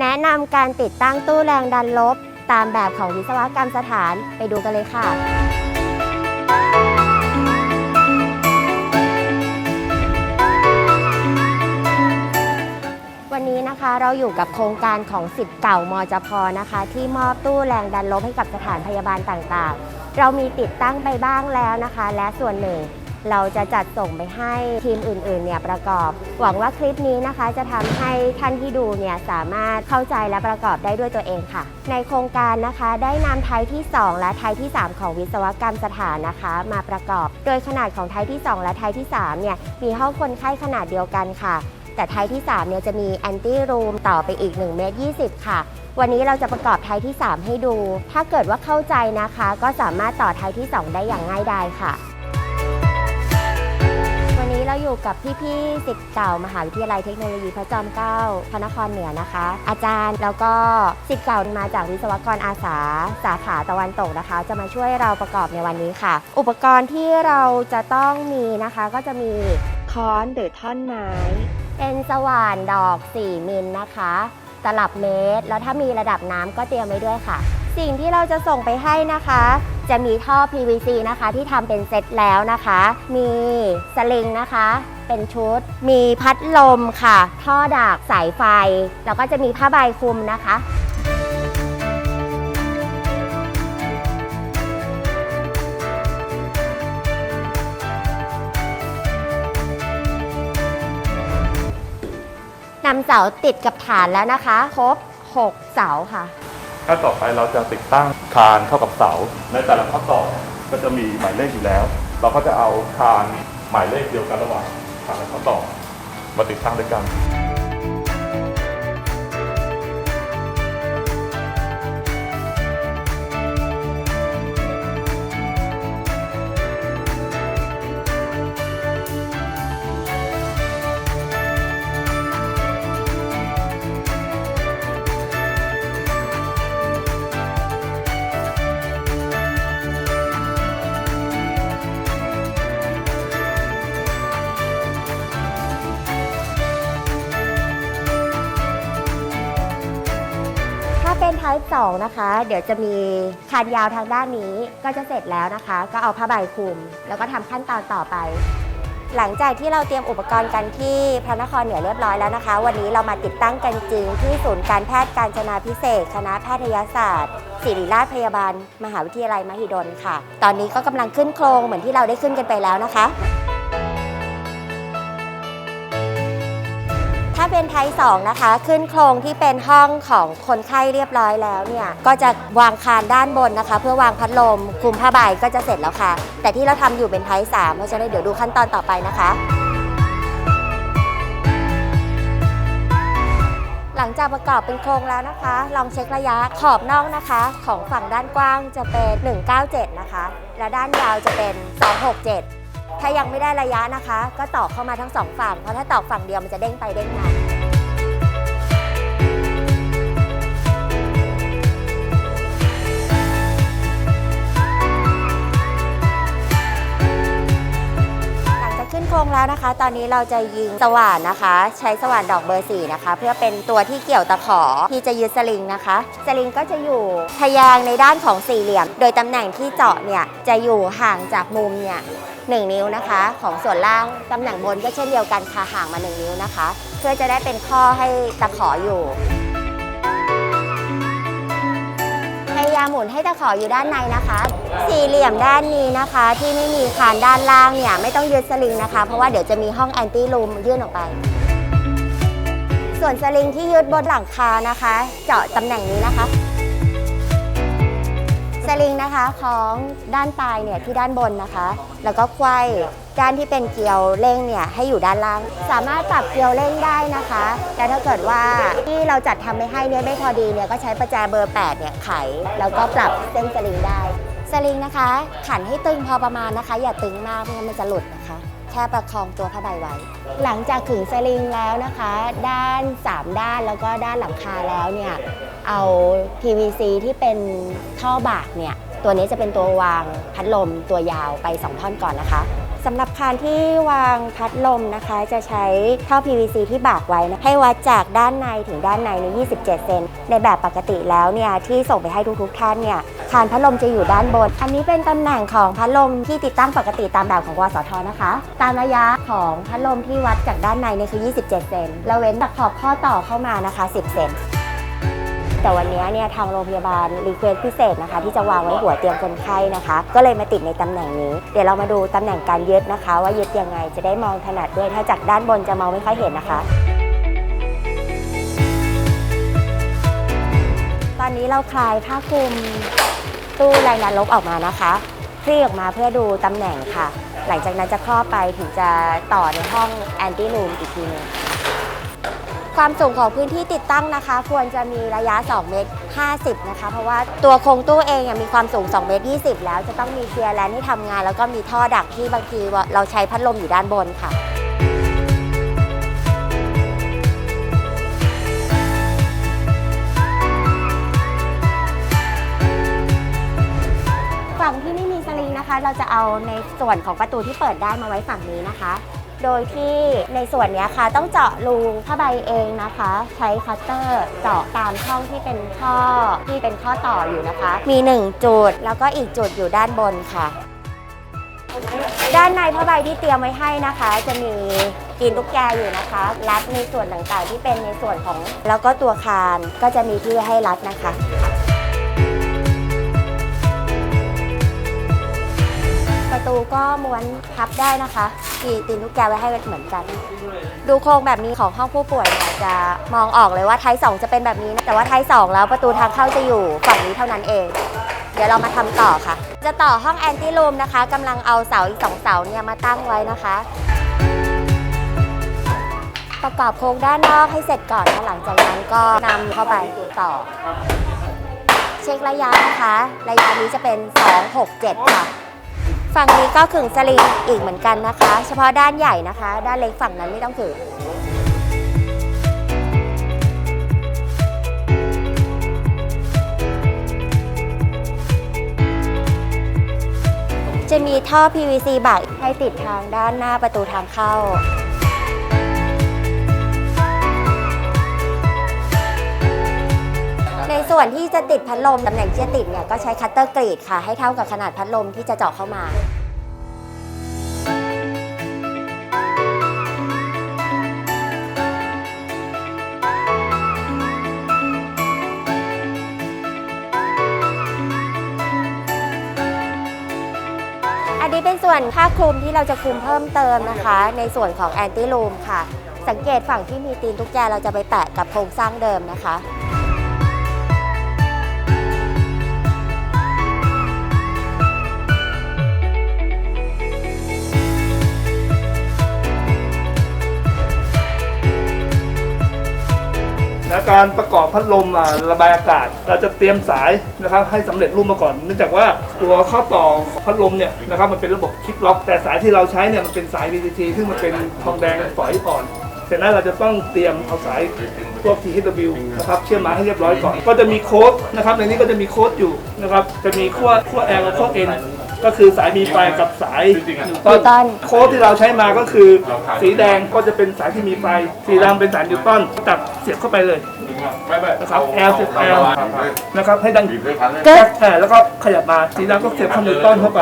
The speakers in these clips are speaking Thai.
แนะนำการติดตั้งตู้แรงดันลบ ตามแบบของวิศวกรรมสถานไปดูกันเลยค่ะ วันนี้นะคะเราอยู่กับโครงการของสิทธิ์เก่ามอจพนะคะ ที่มอบตู้แรงดันลบให้กับสถานพยาบาลต่างๆ เรามีติดตั้งไปบ้างแล้วนะคะ และส่วนหนึ่ง เราจะจัดส่งไปให้ทีมอื่นๆเนี่ยประกอบ หวังว่าคลิปนี้นะคะ จะทำให้ท่านที่ดูเนี่ยสามารถเข้าใจและประกอบได้ด้วยตัวเองค่ะ ในโครงการนะคะได้นำไทยที่ 2 และไทยที่ 3 ของวิศวกรรมสถานนะคะ มาประกอบ โดยขนาดของไทยที่ 2 และไทยที่3เนี่ยมีห้องคนไข้ขนาดเดียวกันค่ะ แต่ไทยที่3เนี่ยจะมีแอนตี้รูมต่อไปอีก1เมตร20 ค่ะวันนี้เราจะประกอบไทยที่ 3 ให้ดู ถ้าเกิดว่าเข้าใจนะคะ ก็สามารถต่อไทยที่ 2 ได้อย่างง่ายดายค่ะ เราอยู่กับพี่ๆสิทธิ์เก่ามหาวิทยาลัยเทคโนโลยีพระจอมเกล้าพระนครเหนือนะคะ อาจารย์แล้วก็สิทธิ์เก่ามาจากวิศวกรอาสาสาขาตะวันตกนะคะ จะมาช่วยเราประกอบในวันนี้ค่ะ อุปกรณ์ที่เราจะต้องมีนะคะก็จะมีค้อนหรือท่อนไม้ เป็นสว่านดอก 4 มิลนะคะ ตลับเมตร แล้วถ้ามีระดับน้ำก็เตรียมไว้ด้วยค่ะ สิ่งที่เราจะส่งไปให้นะคะ จะมีท่อ PVC นะคะที่ทำเป็นเซตแล้วนะคะ มีสลิงนะคะ เป็นชุด มีพัดลมค่ะ ท่อดักสายไฟ แล้วก็จะมีผ้าใบคลุมนะคะนำเสาติดกับฐานแล้วนะคะ ครบ 6 เสาค่ะ ขั้นต่อไปเราจะติดตั้งคานเข้ากับเสา ในแต่ละข้อต่อก็จะมีหมายเลขอยู่แล้ว เราก็จะเอาคานหมายเลขเดียวกันระหว่างคานและข้อต่อมาติดตั้งด้วยกัน เป็น Type 2นะคะ เดี๋ยวจะมีคานยาวทางด้านนี้ก็จะเสร็จแล้วนะคะ ก็เอาผ้าใบคลุม แล้วก็ทำขั้นตอนต่อไป หลังจากที่เราเตรียมอุปกรณ์กันที่พระนครเหนือเรียบร้อยแล้วนะคะ วันนี้เรามาติดตั้งกันจริง ที่ศูนย์การแพทย์การจนาพิเศษ คณะแพทยศาสตร์ศิริราชพยาบาล มหาวิทยาลัยมหิดลค่ะ ตอนนี้ก็กำลังขึ้นโครงเหมือนที่เราได้ขึ้นกันไปแล้วนะคะ เป็นไทย2นะคะ ขึ้นโครงที่เป็นห้องของคนไข้เรียบร้อยแล้วเนี่ย ก็จะวางคานด้านบนนะคะ เพื่อวางพัดลมคลุมผ้าใบก็จะเสร็จแล้วค่ะ แต่ที่เราทำอยู่เป็นไทย3เพราะฉะนั้นเดี๋ยวดูขั้นตอนต่อไปนะคะหลังจากประกอบเป็นโครงแล้วนะคะ ลองเช็คระยะขอบนอกนะคะ ของฝั่งด้านกว้างจะเป็น 197 นะคะ และด้านยาวจะเป็น 267 ถ้ายังไม่ได้ระยะนะคะ ก็ตอกเข้ามาทั้งสองฝั่ง เพราะถ้าตอกฝั่งเดียวมันจะเด้งไปเด้งมาหลังจากขึ้นโครงแล้วนะคะ ตอนนี้เราจะยิงสว่านนะคะ ใช้สว่านดอกเบอร์สี่นะคะ เพื่อเป็นตัวที่เกี่ยวตะขอที่จะยึดสลิงนะคะ สลิงก็จะอยู่ทะแยงในด้านของสี่เหลี่ยม โดยตำแหน่งที่เจาะเนี่ยจะอยู่ห่างจากมุมเนี่ย หนึ่งนิ้วนะคะ ของส่วนล่างตำแหน่งบนก็เช่นเดียวกันค่ะห่างมาหนึ่งนิ้วนะคะ เพื่อจะได้เป็นข้อให้ตะขออยู่พยายามหมุนให้ตะขออยู่ด้านในนะคะ สี่เหลี่ยมด้านนี้นะคะ ที่ไม่มีคานด้านล่างเนี่ยไม่ต้องยึดสลิงนะคะ เพราะว่าเดี๋ยวจะมีห้องแอนตี้รูมยื่นออกไป ส่วนสลิงที่ยึดบนหลังคานะคะ เจาะตำแหน่งนี้นะคะ สลิงนะคะของด้านปลายเนี่ยที่ด้านบนนะคะ แล้วก็ควายด้านที่เป็นเกลียวเร่งเนี่ยให้อยู่ด้านล่าง สามารถปรับเกลียวเร่งได้นะคะ แต่ถ้าเกิดว่าที่เราจัดทำไม่ให้เนี่ยไม่พอดีเนี่ยก็ใช้ประแจเบอร์8เนี่ยไข แล้วก็ปรับเส้นสลิงได้สลิงนะคะ ขันให้ตึงพอประมาณนะคะ อย่าตึงมากเพราะมันจะหลุดนะคะ แค่ประคองตัวผ้าใบไว้ หลังจากขึงสลิงแล้วนะคะ ด้าน 3 ด้านแล้วก็ด้านหลังคาแล้วเนี่ยเอา PVC ที่เป็นท่อบากเนี่ยตัวนี้จะเป็นตัววางพัดลมตัวยาวไป 2 ท่อนก่อนนะคะสำหรับคานที่วางพัดลมนะคะ จะใช้ท่อ PVC ที่บากไว้นะให้วัดจากด้านในถึงด้านในใน 27 เซนในแบบปกติแล้วเนี่ยที่ส่งไปให้ทุกๆท่านเนี่ย คานพัดลมจะอยู่ด้านบน อันนี้เป็นตำแหน่งของพัดลมที่ติดตั้งปกติตามแบบของวสทนะคะ ตามระยะของพัดลมที่วัดจากด้านในเนี่ยคือ 27 เซนเราเว้นจากขอบข้อต่อเข้ามานะคะ 10 เซนแต่วันนี้เนี่ยทางโรงพยาบาลรีเควสพิเศษนะคะ ที่จะวางไว้หัวเตียงคนไข้นะคะ ก็เลยมาติดในตำแหน่งนี้ เดี๋ยวเรามาดูตำแหน่งการยึดนะคะ ว่ายึดยังไงจะได้มองถนัดด้วยถ้าจากด้านบนจะมองไม่ค่อยเห็นนะคะตอนนี้เราคลายผ้าคลุม ตู้แรงดันลบออกมานะคะคลี่ออกมาเพื่อดูตำแหน่งค่ะ หลังจากนั้นจะครอบไปถึงจะต่อในห้องแอนตี้รูมอีกทีหนึงความสูงของพื้นที่ติดตั้งนะคะ ควรจะมีระยะ 2 เมตร 50 นะคะ เพราะว่าตัวโครงตู้เองมีความสูง 2 เมตร 20 แล้วจะต้องมีเกียร์แลนที่ทำงาน แล้วก็มีท่อดักที่บางทีเราใช้พัดลมอยู่ด้านบนค่ะ เราจะเอาในส่วนของประตูที่เปิดได้มาไว้ฝั่งนี้นะคะ โดยที่ในส่วนนี้ค่ะต้องเจาะรูผ้าใบเองนะคะ ใช้คัตเตอร์เจาะตามช่องที่เป็นท่อที่เป็นข้อต่ออยู่นะคะ มี 1 จุด แล้วก็อีกจุดอยู่ด้านบนค่ะ ด้านในผ้าใบที่เตรียมไว้ให้นะคะ จะมีกินลูกแกอยู่นะคะรัดในส่วนต่างๆที่เป็นในส่วนของ แล้วก็ตัวคานก็จะมีที่ให้รัดนะคะ ประตูก็ม้วนพับได้นะคะมีตีนลูกแกวไว้ให้เหมือนกัน ดูโครงแบบนี้ของห้องผู้ป่วยเนี่ยจะมองออกเลยว่าไทยสองจะเป็นแบบนี้นะแต่ว่าไทยสองแล้วประตูทางเข้าจะอยู่ฝั่งนี้เท่านั้นเอง เดี๋ยวเรามาทำต่อค่ะ จะต่อห้องแอนตี้รูมนะคะกำลังเอาเสาอีกสองเสาเนี่ยมาตั้งไว้นะคะ ประกอบโครงด้านนอกให้เสร็จก่อนนะหลังจากนั้นก็นำเข้าไปต่อเช็คระยะนะคะ ระยะนี้จะเป็น 267 ค่ะ ฝั่งนี้ก็ขึงสลิงอีกเหมือนกันนะคะ เฉพาะด้านใหญ่นะคะ ด้านเล็กฝั่งนั้นไม่ต้องขึงจะมีท่อ PVC บักให้ติดทางด้านหน้าประตูทางเข้า วนที่จะติดพัดลมตำแหน่งที่จะติดเนี่ยก็ใช้คัตเตอร์กรีดค่ะ ให้เท่ากับขนาดพัดลมที่จะเจาะเข้ามา อันนี้เป็นส่วนผ้าคลุมที่เราจะคลุมเพิ่มเติมนะคะ ในส่วนของแอนตี้ลูมค่ะ สังเกตฝั่งที่มีตีนตุ๊กแกเราจะไปแปะกับโครงสร้างเดิมนะคะ และการประกอบพัดลมระบายอากาศ เราจะเตรียมสายนะครับให้สำเร็จรูปมาก่อนเนื่องจากว่าตัวข้อต่อพัดลมเนี่ยนะครับมันเป็นระบบคลิกล็อก แต่สายที่เราใช้เนี่ยมันเป็นสาย VCT ซึ่งมันเป็นทองแดงฝอยอ่อนเสร็จแล้วเราจะต้องเตรียมเอาสายพวก THW นะครับเชื่อมมาให้เรียบร้อยก่อน ก็จะมีโค้ดนะครับในนี้ก็จะมีโค้ดอยู่นะครับจะมีขั้วขั้ว L กับขั้ว N ก็คือสายมีไฟกับสายนิวตันิวตันนโค้ดที่เราใช้มาก็คือ สีแดงก็จะเป็นสายที่มีไฟ สีดำเป็นสายนิวตันตัดเสียบเข้าไปเลยนะครับ L สิบ L นะครับให้ดังกึ๊กแแล้วก็ขยับมาสีดำก็เสียบเข้านิวตันเข้าไป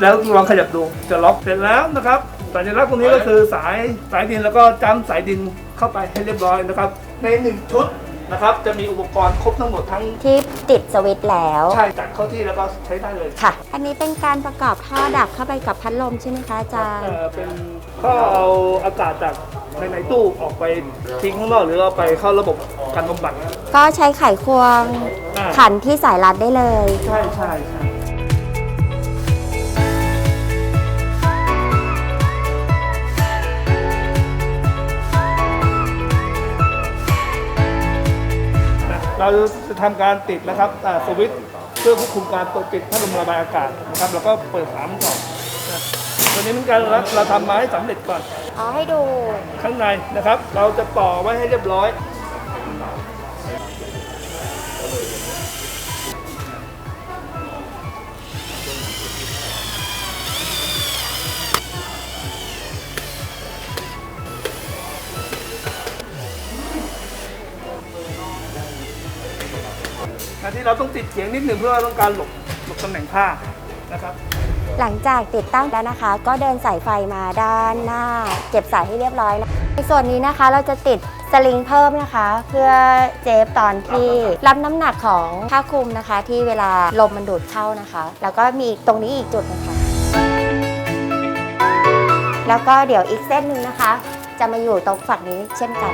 แล้วลองขยับดูจะล็อกเสร็จแล้วนะครับสัญลักษณ์ตรงนี้ก็คือสายสายดินแล้วก็จ้ำสายดินเข้าไปให้เรียบร้อยนะครับ ในหนึ่งชุด นะครับ จะมีอุปกรณ์ครบทั้งหมดทั้งที่ติดสวิตช์แล้ว ใช่จัดเข้าที่แล้วก็ใช้ได้เลยค่ะ อันนี้เป็นการประกอบท่อดักเข้าไปกับพัดลมใช่ไหมคะอาจารเอ่ย์อเป็นก็เอาอากาศจากในในตู้ออกไปทิ้งข้างนอกหรือเอาไปเข้าระบบการบำบัด ก็ใช้ไขควงอ่า ขันที่สายรัดได้เลย ใช่ใช่ใช่ เราจะทำการติดนะครับอ่าสวิตช์เพื่อควบคุมการเปิดปิดพัดลมระบายอากาศนะครับแล้วก็เปิดฝามันก่อนนะตัวนี้เหมือนกันเราเราทำมาให้สำเร็จก่อนอ๋อให้ดู ข้างในนะครับ เราจะต่อไว้ให้เรียบร้อย เราต้องติดเฉียงนิดหนึ่งเพื่อต้องการหลบหลบตำแหน่งผ้านะครับ หลังจากติดตั้งแล้วนะคะ ก็เดินสายไฟมาด้านหน้า เก็บสายให้เรียบร้อยนะในส่วนนี้นะคะเราจะติดสลิงเพิ่มนะคะ เพื่อเจฟตอนที่รับน้ำหนักของผ้าคลุมนะคะ ที่เวลาลมมันดูดเข้านะคะ แล้วก็มีตรงนี้อีกจุดนึงค่ะแล้วก็เดี๋ยวอีกเส้นหนึ่งนะคะ จะมาอยู่ตรงฝั่งนี้เช่นกัน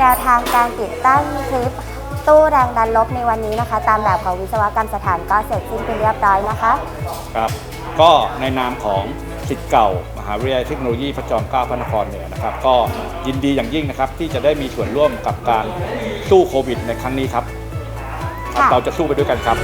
แนวทางการติดตั้งคลิปตู้แรงดันลบในวันนี้นะคะ ตามแบบของวิศวกรรมสถานก็เสร็จสิ้นเป็นเรียบร้อยนะคะครับก็ในนามของสิทธิ์เก่ามหาวิทยาลัยเทคโนโลยีพระจอมเกล้าพระนครเหนือนะครับ ก็ยินดีอย่างยิ่งนะครับ ที่จะได้มีส่วนร่วมกับการสู้โควิดในครั้งนี้ครับค่ะเราจะสู้ไปด้วยกันครับ